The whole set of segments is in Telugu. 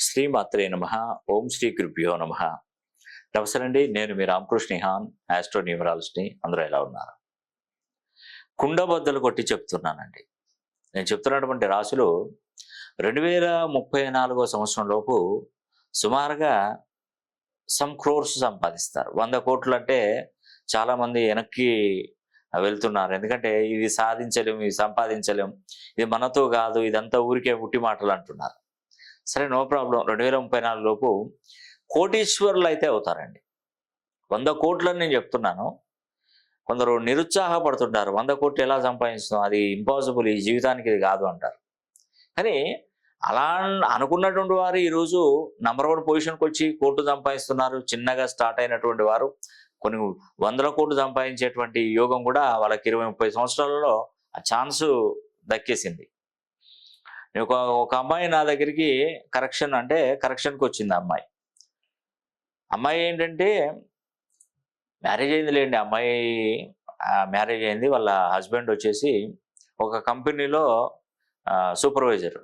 శ్రీమాత్రే నమ. ఓం శ్రీ గురుభ్యో నమ. నమస్తే అండి నేను మీ రామకృష్ణ హాన్ ఆస్ట్రో న్యూమరాలజీని అందరూ ఎలా ఉన్నారు? కుండబద్దలు కొట్టి చెప్తున్నానండి. నేను చెప్తున్నటువంటి రాశులు రెండు వేల ముప్పై నాలుగో సంవత్సరం లోపు సుమారుగా సమ్ క్రోర్స్ సంపాదిస్తారు. వంద కోట్లు అంటే చాలామంది వెనక్కి వెళ్తున్నారు. ఎందుకంటే ఇది సాధించలేం ఇది సంపాదించలేం. ఇది మనతో కాదు ఇదంతా ఊరికే పుట్టి మాటలు అంటున్నారు. సరే నో ప్రాబ్లం. రెండు వేల ముప్పై నాలుగులోపు కోటీశ్వరులు అయితే అవుతారండి. వంద కోట్లని నేను చెప్తున్నాను. కొందరు నిరుత్సాహపడుతుంటారు. వంద కోట్లు ఎలా సంపాదిస్తాం అది ఇంపాసిబుల్ ఈ జీవితానికి ఇది కాదు అంటారు. కానీ అలా అనుకున్నటువంటి వారు ఈరోజు నంబర్ వన్ పొజిషన్కి వచ్చి కోట్లు సంపాదిస్తున్నారు. చిన్నగా స్టార్ట్ అయినటువంటి వారు. కొన్ని వందల కోట్లు సంపాదించేటువంటి యోగం కూడా వాళ్ళకి ఇరవై ముప్పై సంవత్సరాలలో ఆ ఛాన్స్ దక్కేసింది. ఒక ఒక అమ్మాయి నా దగ్గరికి కరెక్షన్ అంటే కరెక్షన్కి వచ్చింది అమ్మాయి. అమ్మాయి ఏంటంటే మ్యారేజ్ అయింది లేండి అమ్మాయి మ్యారేజ్ అయింది. వాళ్ళ హస్బెండ్ వచ్చేసి ఒక కంపెనీలో సూపర్వైజర్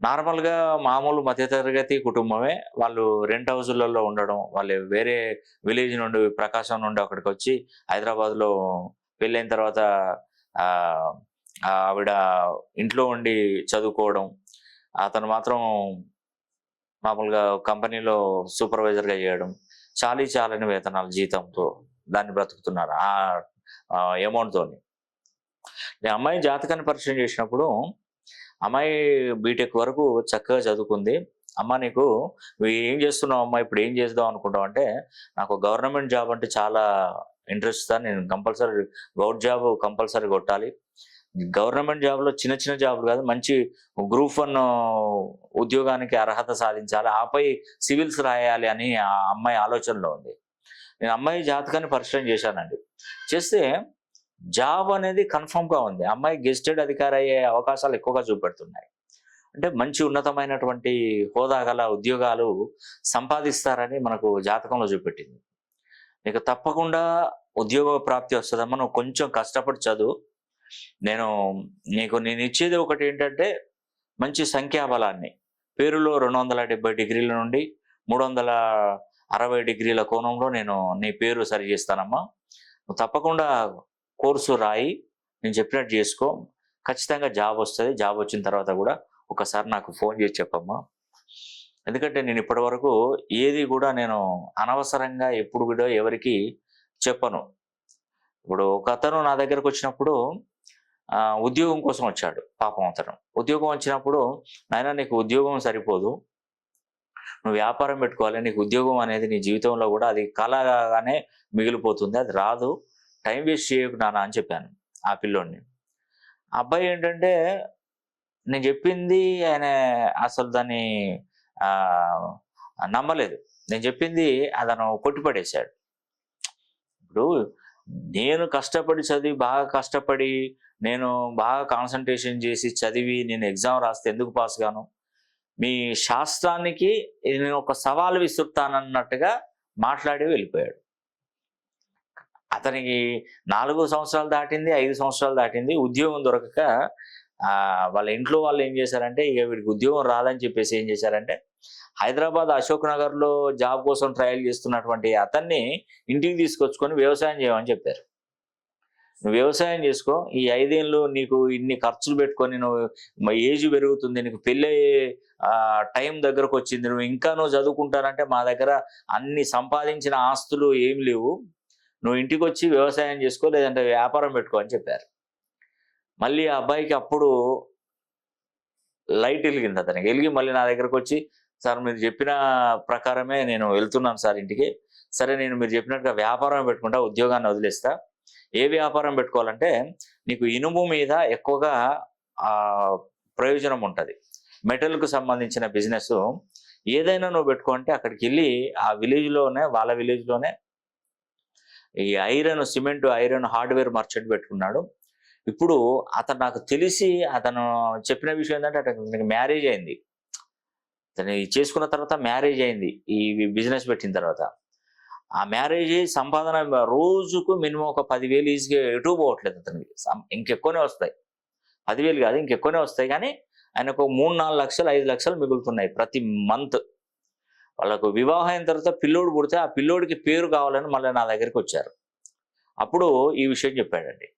నార్మల్గా మామూలు మధ్యతరగతి కుటుంబమే. వాళ్ళు రెంట్ హౌజులలో ఉండడం వాళ్ళు వేరే విలేజ్ నుండి ప్రకాశం నుండి అక్కడికి వచ్చి హైదరాబాద్లో పెళ్ళైన తర్వాత ఆవిడ ఇంట్లో ఉండి చదువుకోవడం అతను మాత్రం మామూలుగా కంపెనీలో సూపర్వైజర్గా చేయడం చాలీ చాలని వేతనాలు జీతంతో దాన్ని బ్రతుకుతున్నారు ఆ అమౌంట్తోని నేను అమ్మాయి జాతకాన్ని పరిచయం చేసినప్పుడు అమ్మాయి బీటెక్ వరకు చక్కగా చదువుకుంది. అమ్మ నీకు ఏం చేస్తున్నావు అమ్మ? ఇప్పుడు ఏం చేద్దాం అనుకుంటావు? అంటే నాకు గవర్నమెంట్ జాబ్ అంటే చాలా ఇంట్రెస్ట్ నేను కంపల్సరీ గౌట్ జాబ్ కంపల్సరీ కొట్టాలి. గవర్నమెంట్ జాబ్లో చిన్న చిన్న జాబ్ కాదు మంచి గ్రూప్ వన్ ఉద్యోగానికి అర్హత సాధించాలి ఆపై సివిల్స్ రాయాలి అని ఆ అమ్మాయి ఆలోచనలో ఉంది. నేను అమ్మాయి జాతకాన్ని పరిచయం చేశానండి. చేస్తే జాబ్ అనేది కన్ఫర్మ్గా ఉంది. అమ్మాయి గెస్టెడ్ అధికారి అయ్యే అవకాశాలు ఎక్కువగా చూపెడుతున్నాయి. అంటే మంచి ఉన్నతమైనటువంటి హోదా గల ఉద్యోగాలు సంపాదిస్తారని మనకు జాతకంలో చూపెట్టింది. నీకు తప్పకుండా ఉద్యోగ ప్రాప్తి వస్తుందమ్మా నువ్వు కొంచెం కష్టపడి చదువు నేను నీకు నేను ఇచ్చేది ఒకటి ఏంటంటే మంచి సంఖ్యాబలాన్ని. పేరులో రెండు వందల డెబ్బై డిగ్రీల నుండి మూడు వందల అరవై డిగ్రీల కోణంలో నేను నీ పేరు సరి చేస్తానమ్మా. తప్పకుండా కోర్సు రాయి నేను చెప్పినట్టు చేసుకో. ఖచ్చితంగా జాబ్ వస్తుంది జాబ్ వచ్చిన తర్వాత కూడా ఒకసారి నాకు ఫోన్ చేసి చెప్పమ్మా. ఎందుకంటే నేను ఇప్పటి వరకు ఏది కూడా నేను అనవసరంగా ఎప్పుడు కూడా ఎవరికి చెప్పను. ఇప్పుడు ఒక అతను నా దగ్గరకు వచ్చినప్పుడు ఉద్యోగం కోసం వచ్చాడు పాపం అతను. ఉద్యోగం వచ్చినప్పుడు నాయన నీకు ఉద్యోగం సరిపోదు. నువ్వు వ్యాపారం పెట్టుకోవాలి. నీకు ఉద్యోగం అనేది నీ జీవితంలో కూడా అది కళగానే మిగిలిపోతుంది. అది రాదు. టైం వేస్ట్ చేయకు నాన్న అని చెప్పాను ఆ పిల్లోడిని. ఆ అబ్బాయి ఏంటంటే నేను చెప్పింది ఆయన అసలు దాన్ని నమ్మలేదు. నేను చెప్పింది అతను కొట్టిపడేశాడు. ఇప్పుడు నేను కష్టపడి చదివి బాగా కష్టపడి నేను బాగా కాన్సన్ట్రేషన్ చేసి చదివి నేను ఎగ్జామ్ రాస్తే ఎందుకు పాస్ గాను? మీ శాస్త్రానికి నేను ఒక సవాలు విసురుతానన్నట్టుగా మాట్లాడి వెళ్ళిపోయాడు. అతనికి నాలుగు సంవత్సరాలు దాటింది ఐదు సంవత్సరాలు దాటింది ఉద్యోగం దొరకక వాళ్ళ ఇంట్లో వాళ్ళు ఏం చేశారంటే ఇక వీడికి ఉద్యోగం రాదని చెప్పేసి ఏం చేశారంటే హైదరాబాద్ అశోక్ నగర్లో జాబ్ కోసం ట్రయల్ చేస్తున్నటువంటి అతన్ని ఇంటికి తీసుకొచ్చుకొని వ్యవసాయం చేయమని చెప్పారు. నువ్వు వ్యవసాయం చేసుకో ఈ ఐదేళ్ళు నీకు ఇన్ని ఖర్చులు పెట్టుకొని నువ్వు మా ఏజ్ పెరుగుతుంది నీకు పెళ్ళి టైం దగ్గరకు వచ్చింది నువ్వు ఇంకా నువ్వు చదువుకుంటానంటే మా దగ్గర అన్ని సంపాదించిన ఆస్తులు ఏం లేవు. నువ్వు ఇంటికి వచ్చి వ్యవసాయం చేసుకో లేదంటే వ్యాపారం పెట్టుకో అని చెప్పారు. మళ్ళీ ఆ అబ్బాయికి అప్పుడు లైట్ వెలిగింది అతనికి. వెలిగి మళ్ళీ నా దగ్గరకు వచ్చి సార్ మీరు చెప్పిన ప్రకారమే నేను వెళ్తున్నాను సార్ ఇంటికి. సరే నేను మీరు చెప్పినట్టుగా వ్యాపారం పెట్టుకుంటా ఉద్యోగాన్ని వదిలేస్తా. ఏ వ్యాపారం పెట్టుకోవాలంటే నీకు ఇనుము మీద ఎక్కువగా ఆ ప్రయోజనం ఉంటుంది. మెటల్కు సంబంధించిన బిజినెస్ ఏదైనా నువ్వు పెట్టుకుంటే అక్కడికి వెళ్ళి ఆ విలేజ్లోనే వాళ్ళ విలేజ్లోనే ఈ iron cement iron hardware merchant పెట్టుకున్నాడు. ఇప్పుడు అతను నాకు తెలిసి అతను చెప్పిన విషయం ఏంటంటే అతనికి మ్యారేజ్ అయింది. అతను ఇది చేసుకున్న తర్వాత మ్యారేజ్ అయింది. ఈ బిజినెస్ పెట్టిన తర్వాత. ఆ మ్యారేజ్ సంపాదన రోజుకు మినిమం ఒక పదివేలు ఈజీగా ఎటు పోవట్లేదు అతనికి. సం- ఇంకెక్కువనే వస్తాయి. పదివేలు కాదు ఇంకెక్కువనే వస్తాయి. కానీ ఆయనకు మూడు నాలుగు లక్షలు ఐదు లక్షలు మిగులుతున్నాయి ప్రతి మంత్. వాళ్ళకు వివాహం అయిన తర్వాత పిల్లోడు పుడితే ఆ పిల్లోడికి పేరు కావాలని మళ్ళీ నా దగ్గరికి వచ్చారు. అప్పుడు ఈ విషయం చెప్పాడండి.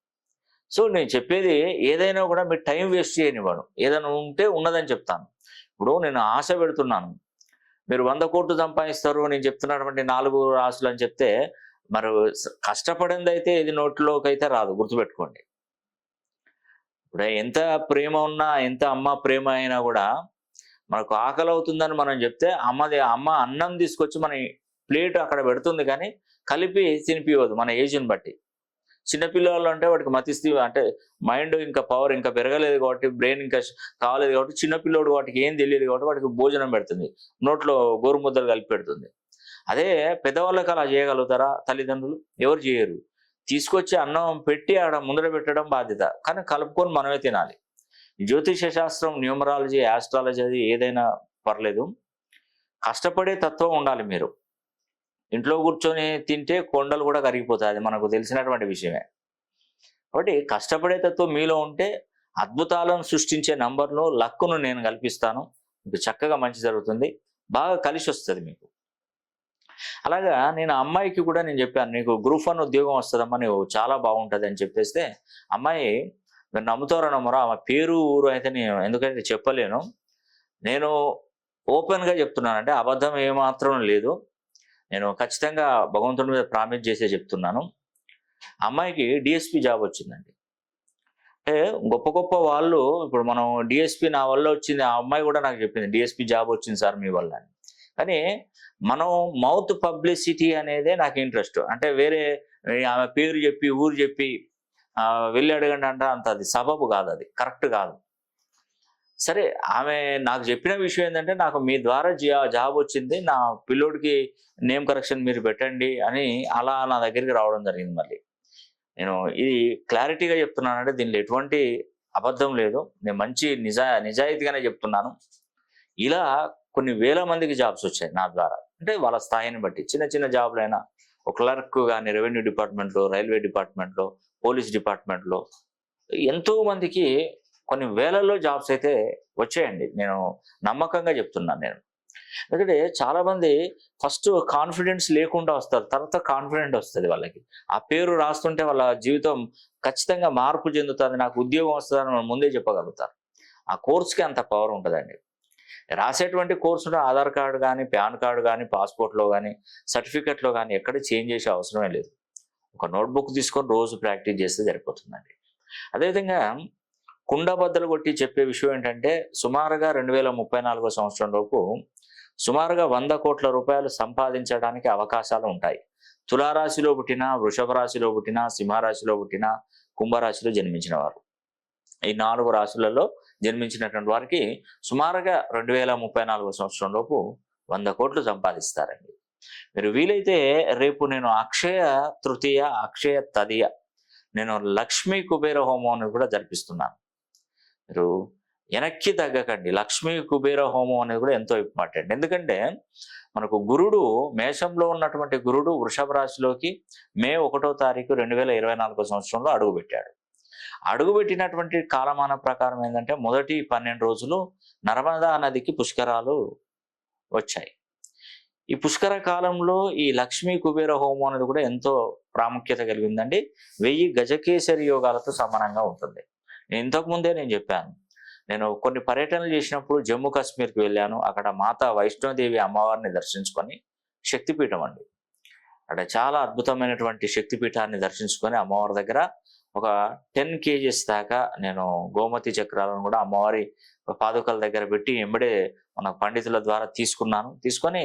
సో నేను చెప్పేది ఏదైనా కూడా మీరు టైం వేస్ట్ చేయనివ్వను. ఏదైనా ఉంటే ఉన్నదని చెప్తాను. ఇప్పుడు నేను ఆశ పెడుతున్నాను. మీరు వంద కోట్లు సంపాదిస్తారు నేను చెప్తున్నటువంటి నాలుగు రాసులు అని చెప్తే మరి కష్టపడింది అయితే ఇది నోట్లోకి అయితే రాదు గుర్తుపెట్టుకోండి. ఇప్పుడు ఎంత ప్రేమ ఉన్నా ఎంత అమ్మ ప్రేమ అయినా కూడా మనకు ఆకలి అవుతుందని మనం చెప్తే అమ్మది అమ్మ అన్నం తీసుకొచ్చి మన ప్లేట్ అక్కడ పెడుతుంది కానీ కలిపి తినిపివ్వదు మన ఏజ్ని బట్టి. చిన్నపిల్లలు అంటే వాడికి మతిస్థి అంటే మైండ్ ఇంకా పవర్ ఇంకా పెరగలేదు కాబట్టి బ్రెయిన్ ఇంకా కావలేదు కాబట్టి చిన్నపిల్లోడు వాటికి ఏం తెలియదు కాబట్టి వాడికి భోజనం పెడుతుంది. నోట్లో గోరుముద్దలు కలిపి పెడుతుంది. అదే పెద్దవాళ్ళకి అలా చేయగలుగుతారా తల్లిదండ్రులు? ఎవరు చేయరు. తీసుకొచ్చి అన్నం పెట్టి ఆడ ముందర పెట్టడం బాధ్యత. కానీ కలుపుకొని మనమే తినాలి. జ్యోతిష శాస్త్రం న్యూమరాలజీ ఆస్ట్రాలజీ అది ఏదైనా పర్లేదు. కష్టపడే తత్వం ఉండాలి మీరు. ఇంట్లో కూర్చొని తింటే కొండలు కూడా కరిగిపోతాయి. అది మనకు తెలిసినటువంటి విషయమే. కాబట్టి కష్టపడే తత్వం మీలో ఉంటే అద్భుతాలను సృష్టించే నంబర్ను లక్కును నేను కల్పిస్తాను. మీకు చక్కగా మంచి జరుగుతుంది. బాగా కలిసి వస్తుంది మీకు. అలాగా నేను అమ్మాయికి కూడా నేను చెప్పాను నీకు గ్రూప్ వన్ ఉద్యోగం వస్తుందమ్మా నీకు చాలా బాగుంటుంది అని చెప్పేస్తే అమ్మాయి మీరు నమ్ముతారో నమ్మరో ఆమె పేరు ఊరు అయితే నేను ఎందుకంటే చెప్పలేను. నేను ఓపెన్గా చెప్తున్నాను. అంటే అబద్ధం ఏమాత్రం లేదు. నేను ఖచ్చితంగా భగవంతుడి మీద ప్రామిస్ చేసే చెప్తున్నాను. అమ్మాయికి డిఎస్పి జాబ్ వచ్చిందండి. అంటే గొప్ప గొప్ప వాళ్ళు ఇప్పుడు మనం డిఎస్పి నా వల్ల వచ్చింది ఆ అమ్మాయి కూడా నాకు చెప్పింది డిఎస్పి జాబ్ వచ్చింది సార్ మీ వల్ల అని. కానీ మనం మౌత్ పబ్లిసిటీ అనేదే నాకు ఇంట్రెస్ట్. అంటే వేరే ఆమె పేరు చెప్పి ఊరు చెప్పి వెళ్ళి అడగండి అంటే అంత అది సబబు కాదు అది కరెక్ట్ కాదు. సరే ఆమె నాకు చెప్పిన విషయం ఏంటంటే నాకు మీ ద్వారా జా- జాబ్ వచ్చింది నా పిల్లోడికి నేమ్ కరెక్షన్ మీరు పెట్టండి అని అలా నా దగ్గరికి రావడం జరిగింది మళ్ళీ. నేను ఇది క్లారిటీగా చెప్తున్నానంటే దీనిలో ఎటువంటి అబద్ధం లేదు. నేను మంచి నిజా నిజాయితీగానే చెప్తున్నాను. ఇలా కొన్ని వేల మందికి జాబ్స్ వచ్చాయి నా ద్వారా. అంటే వాళ్ళ స్థాయిని బట్టి చిన్న చిన్న జాబ్లైనా ఒక క్లర్క్ కానీ రెవెన్యూ డిపార్ట్మెంట్లో రైల్వే డిపార్ట్మెంట్లో పోలీస్ డిపార్ట్మెంట్లో ఎంతో మందికి కొన్ని వేలలో జాబ్స్ అయితే వచ్చాయండి. నేను నమ్మకంగా చెప్తున్నాను నేను. ఎందుకంటే చాలా మంది ఫస్ట్ కాన్ఫిడెన్స్ లేకుండా వస్తారు. తర్వాత కాన్ఫిడెంట్ వస్తుంది వాళ్ళకి. ఆ పేరు రాస్తుంటే వాళ్ళ జీవితం ఖచ్చితంగా మార్పు చెందుతుంది. నాకు ఉద్యోగం వస్తుందని మనం ముందే చెప్పగలుగుతారు. ఆ కోర్స్కి అంత పవర్ ఉంటుందండి. రాసేటువంటి కోర్సులో ఆధార్ కార్డు కానీ పాన్ కార్డు కానీ పాస్పోర్ట్లో కానీ సర్టిఫికెట్లో కానీ ఎక్కడ చేంజ్ చేసే అవసరమే లేదు. ఒక నోట్బుక్ తీసుకొని రోజు ప్రాక్టీస్ చేస్తే సరిపోతుందండి. అదేవిధంగా కుండబద్దలు కొట్టి చెప్పే విషయం ఏంటంటే సుమారుగా రెండు వేల ముప్పై నాలుగో సంవత్సరంలోపు సుమారుగా వంద కోట్ల రూపాయలు సంపాదించడానికి అవకాశాలు ఉంటాయి. తులారాశిలో పుట్టిన వృషభ రాశిలో పుట్టిన సింహరాశిలో పుట్టిన కుంభరాశిలో జన్మించిన వారు. ఈ నాలుగు రాశులలో జన్మించినటువంటి వారికి సుమారుగా రెండు వేల ముప్పై నాలుగో సంవత్సరంలోపు వంద కోట్లు సంపాదిస్తారండి. మీరు వీలైతే రేపు నేను అక్షయ తృతీయ అక్షయ తదియ నేను లక్ష్మీ కుబేర హోమం కూడా జరిపిస్తున్నాను. మీరు వెనక్కి తగ్గకండి. లక్ష్మీ కుబేర హోమం అనేది కూడా ఎంతో ఇంపార్టెంట్. ఎందుకంటే మనకు గురుడు మేషంలో ఉన్నటువంటి గురుడు వృషభ రాశిలోకి మే ఒకటో తారీఖు రెండు వేల ఇరవై నాలుగో సంవత్సరంలో అడుగుపెట్టాడు అడుగుపెట్టినటువంటి కాలమాన ప్రకారం ఏంటంటే మొదటి పన్నెండు రోజులు నర్మదా నదికి పుష్కరాలు వచ్చాయి. ఈ పుష్కర కాలంలో ఈ లక్ష్మీ కుబేర హోమం అనేది కూడా ఎంతో ప్రాముఖ్యత కలిగిందండి. వెయ్యి గజకేసరి యోగాలతో సమానంగా ఉంటుంది. ఇంతకు ముందే నేను చెప్పాను. నేను కొన్ని పర్యటనలు చేసినప్పుడు జమ్మూ కాశ్మీర్కి వెళ్ళాను. అక్కడ మాత వైష్ణోదేవి అమ్మవారిని దర్శించుకొని శక్తిపీఠం అండి. అక్కడ చాలా అద్భుతమైనటువంటి శక్తిపీఠాన్ని దర్శించుకొని అమ్మవారి దగ్గర ఒక టెన్ కేజీస్ దాకా నేను గోమతి చక్రాలను కూడా అమ్మవారి పాదుకల దగ్గర పెట్టి ఎంబడే మన పండితుల ద్వారా తీసుకున్నాను. తీసుకొని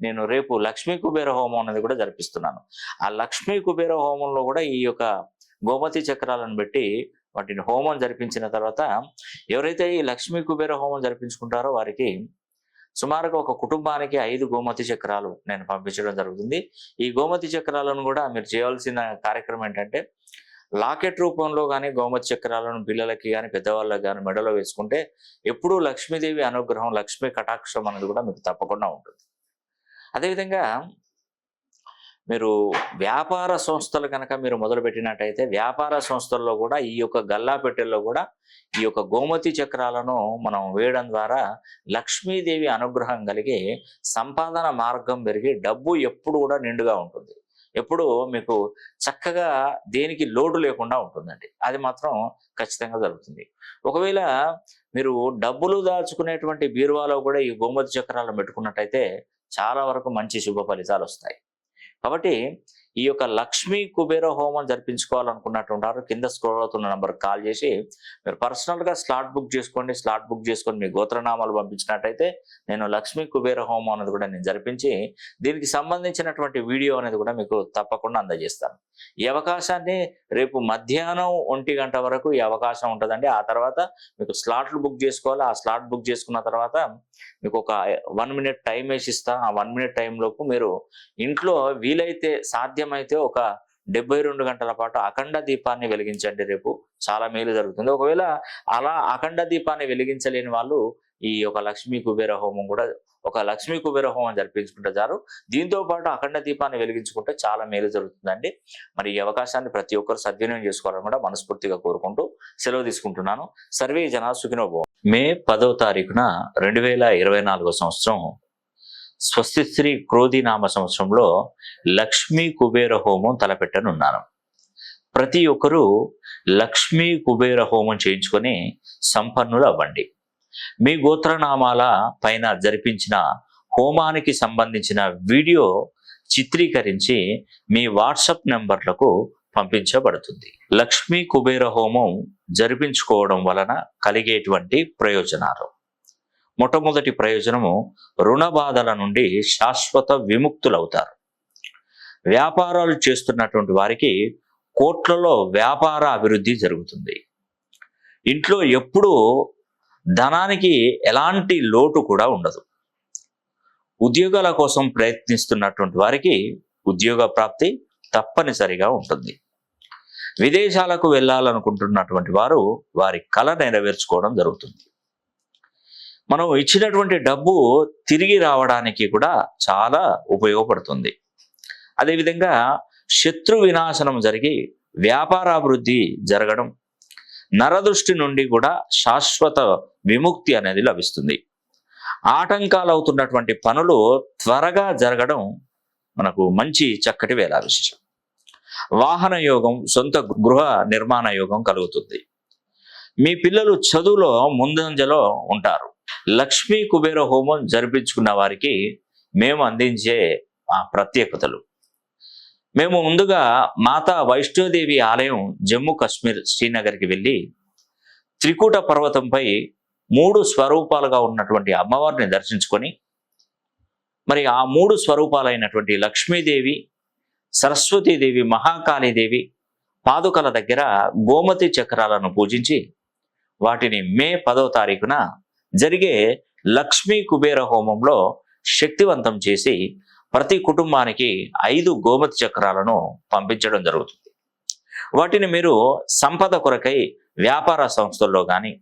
నేను రేపు లక్ష్మీ కుబేర హోమం అనేది కూడా జరిపిస్తున్నాను. ఆ లక్ష్మీ కుబేర హోమంలో కూడా ఈ యొక్క గోమతి చక్రాలను పెట్టి వాటిని హోమం జరిపించిన తర్వాత ఎవరైతే ఈ లక్ష్మీ కుబేర హోమం జరిపించుకుంటారో వారికి సుమారుగా ఒక కుటుంబానికి ఐదు గోమతి చక్రాలు నేను పంపించడం జరుగుతుంది. ఈ గోమతి చక్రాలను కూడా మీరు చేయవలసిన కార్యక్రమం ఏంటంటే లాకెట్ రూపంలో కానీ గోమతి చక్రాలను పిల్లలకి కానీ పెద్దవాళ్ళకి కానీ మెడలో వేసుకుంటే ఎప్పుడూ లక్ష్మీదేవి అనుగ్రహం లక్ష్మీ కటాక్షం అనేది కూడా మీకు తప్పకుండా ఉంటుంది. అదేవిధంగా మీరు వ్యాపార సంస్థలు కనుక మీరు మొదలు పెట్టినట్టయితే వ్యాపార సంస్థల్లో కూడా ఈ యొక్క గల్లా పెట్టెల్లో కూడా ఈ యొక్క గోమతి చక్రాలను మనం వేయడం ద్వారా లక్ష్మీదేవి అనుగ్రహం కలిగి సంపాదన మార్గం పెరిగి డబ్బు ఎప్పుడు కూడా నిండుగా ఉంటుంది. ఎప్పుడు మీకు చక్కగా దేనికి లోటు లేకుండా ఉంటుందండి. అది మాత్రం ఖచ్చితంగా జరుగుతుంది. ఒకవేళ మీరు డబ్బులు దాచుకునేటువంటి బీరువాలో కూడా ఈ గోమతి చక్రాలను పెట్టుకున్నట్టయితే చాలా వరకు మంచి శుభ ఫలితాలు వస్తాయి. కాబట్టి ఈ యొక్క లక్ష్మీ కుబేర హోమం జరిపించుకోవాలనుకున్నటువంటి వారు కింద స్క్రోల్ అవుతున్న నంబర్ కాల్ చేసి మీరు పర్సనల్గా స్లాట్ బుక్ చేసుకోండి స్లాట్ బుక్ చేసుకొని మీ గోత్రనామాలు పంపించినట్టయితే నేను లక్ష్మీ కుబేర హోమం అనేది కూడా నేను జరిపించి దీనికి సంబంధించినటువంటి వీడియో అనేది కూడా మీకు తప్పకుండా అందజేస్తాను. ఈ అవకాశాన్ని రేపు మధ్యాహ్నం ఒంటి గంట వరకు ఈ అవకాశం ఉంటుందండి. ఆ తర్వాత మీకు స్లాట్లు బుక్ చేసుకోవాలి. ఆ స్లాట్ బుక్ చేసుకున్న తర్వాత మీకు ఒక వన్ మినిట్ టైం వేసి ఇస్తా. ఆ వన్ మినిట్ టైం లోపు మీరు ఇంట్లో వీలైతే సాధ్యమైతే ఒక డెబ్బై రెండు గంటల పాటు అఖండ దీపాన్ని వెలిగించండి రేపు. చాలా మేలు జరుగుతుంది. ఒకవేళ అలా అఖండ దీపాన్ని వెలిగించలేని వాళ్ళు ఈ యొక్క లక్ష్మీ కుబేర హోమం కూడా ఒక లక్ష్మీ కుబేర హోమం జరిపించుకుంటే చాలు. దీంతో పాటు అఖండ దీపాన్ని వెలిగించుకుంటే చాలా మేలు జరుగుతుందండి. మరి ఈ అవకాశాన్ని ప్రతి ఒక్కరు సద్వినియోగం చేసుకోవాలని కూడా మనస్ఫూర్తిగా కోరుకుంటూ సెలవు తీసుకుంటున్నాను. సర్వే జన సుఖినోభవం మే పదవ తారీఖున రెండు వేల ఇరవై నాలుగో సంవత్సరం స్వస్తి శ్రీ క్రోధి నామ సంవత్సరంలో లక్ష్మీ కుబేర హోమం తలపెట్టనున్నాను ప్రతి ఒక్కరూ లక్ష్మీ కుబేర హోమం చేయించుకొని సంపన్నులు అవ్వండి. మీ గోత్రనామాల పైన జరిపించిన హోమానికి సంబంధించిన వీడియో చిత్రీకరించి మీ వాట్సప్ నెంబర్లకు పంపించబడుతుంది. లక్ష్మీ కుబేర హోమం జరిపించుకోవడం వలన కలిగేటువంటి ప్రయోజనాలు. మొట్టమొదటి ప్రయోజనము రుణ బాధల నుండి శాశ్వత విముక్తులవుతారు. వ్యాపారాలు చేస్తున్నటువంటి వారికి కోట్లలో వ్యాపార అభివృద్ధి జరుగుతుంది. ఇంట్లో ఎప్పుడూ ధనానికి ఎలాంటి లోటు కూడా ఉండదు. ఉద్యోగాల కోసం ప్రయత్నిస్తున్నటువంటి వారికి ఉద్యోగ ప్రాప్తి తప్పనిసరిగా ఉంటుంది. విదేశాలకు వెళ్ళాలనుకుంటున్నటువంటి వారు వారి కళ నెరవేర్చుకోవడం జరుగుతుంది. మనం ఇచ్చినటువంటి డబ్బు తిరిగి రావడానికి కూడా చాలా ఉపయోగపడుతుంది. అదేవిధంగా శత్రు వినాశనం జరిగి వ్యాపారాభివృద్ధి జరగడం నరదృష్టి నుండి కూడా శాశ్వత విముక్తి అనేది లభిస్తుంది. ఆటంకాలు అవుతున్నటువంటి పనులు త్వరగా జరగడం మనకు మంచి చక్కటి వేళ విశేషం వాహన యోగం సొంత గృహ నిర్మాణ యోగం కలుగుతుంది. మీ పిల్లలు చదువులో ముందంజలో ఉంటారు. లక్ష్మీ కుబేర హోమం జరిపించుకున్న వారికి మేము అందించే ప్రత్యేకతలు. మేము ముందుగా మాతా వైష్ణోదేవి ఆలయం జమ్మూ కాశ్మీర్ శ్రీనగర్కి వెళ్ళి త్రికూట పర్వతంపై మూడు స్వరూపాలుగా ఉన్నటువంటి అమ్మవారిని దర్శించుకొని మరి ఆ మూడు స్వరూపాలైనటువంటి లక్ష్మీదేవి సరస్వతీదేవి మహాకాళీదేవి పాదుకల దగ్గర గోమతి చక్రాలను పూజించి వాటిని మే పదో తారీఖున జరిగే లక్ష్మీ కుబేర హోమంలో శక్తివంతం చేసి ప్రతి కుటుంబానికి ఐదు గోమతి చక్రాలను పంపించడం జరుగుతుంది. వాటిని మీరు సంపద కొరకై వ్యాపార సంస్థల్లో కానీ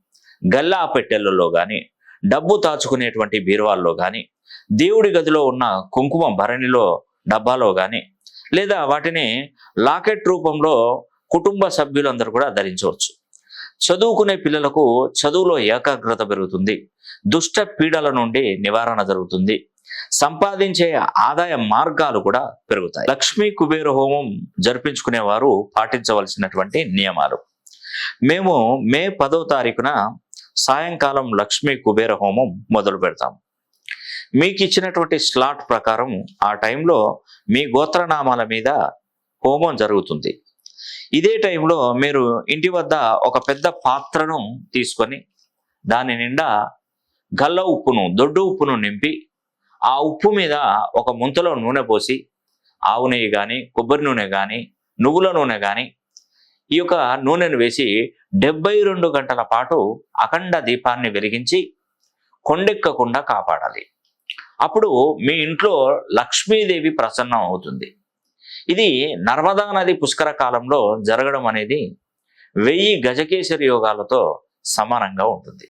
గల్లా పెట్టెలలో కానీ డబ్బు దాచుకునేటువంటి బీరువాల్లో కానీ దేవుడి గదిలో ఉన్న కుంకుమ భరణిలో డబ్బాలో కానీ లేదా వాటిని లాకెట్ రూపంలో కుటుంబ సభ్యులందరూ కూడా ధరించవచ్చు. చదువుకునే పిల్లలకు చదువులో ఏకాగ్రత పెరుగుతుంది. దుష్ట పీడల నుండి నివారణ జరుగుతుంది. సంపాదించే ఆదాయ మార్గాలు కూడా పెరుగుతాయి. లక్ష్మీ కుబేర హోమం జరిపించుకునే వారు పాటించవలసినటువంటి నియమాలు. మేము మే పదో తారీఖున సాయంకాలం లక్ష్మీ కుబేర హోమం మొదలు పెడతాం. మీకు ఇచ్చినటువంటి స్లాట్ ప్రకారం ఆ టైంలో మీ గోత్రనామాల మీద హోమం జరుగుతుంది. ఇదే టైంలో మీరు ఇంటి వద్ద ఒక పెద్ద పాత్రను తీసుకొని దాని నిండా గల్ల ఉప్పును దొడ్డు ఉప్పును నింపి ఆ ఉప్పు మీద ఒక ముంతలో నూనె పోసి ఆవు నెయ్యి కానీ కొబ్బరి నూనె కానీ నువ్వుల నూనె కానీ ఈ యొక్క నూనెను వేసి డెబ్బై రెండు గంటల పాటు అఖండ దీపాన్ని వెలిగించి కొండెక్కకుండా కాపాడాలి. అప్పుడు మీ ఇంట్లో లక్ష్మీదేవి ప్రసన్నం అవుతుంది. ఇది నర్మదా నది పుష్కర కాలంలో జరగడం అనేది వెయ్యి గజకేసరి యోగాలతో సమానంగా ఉంటుంది.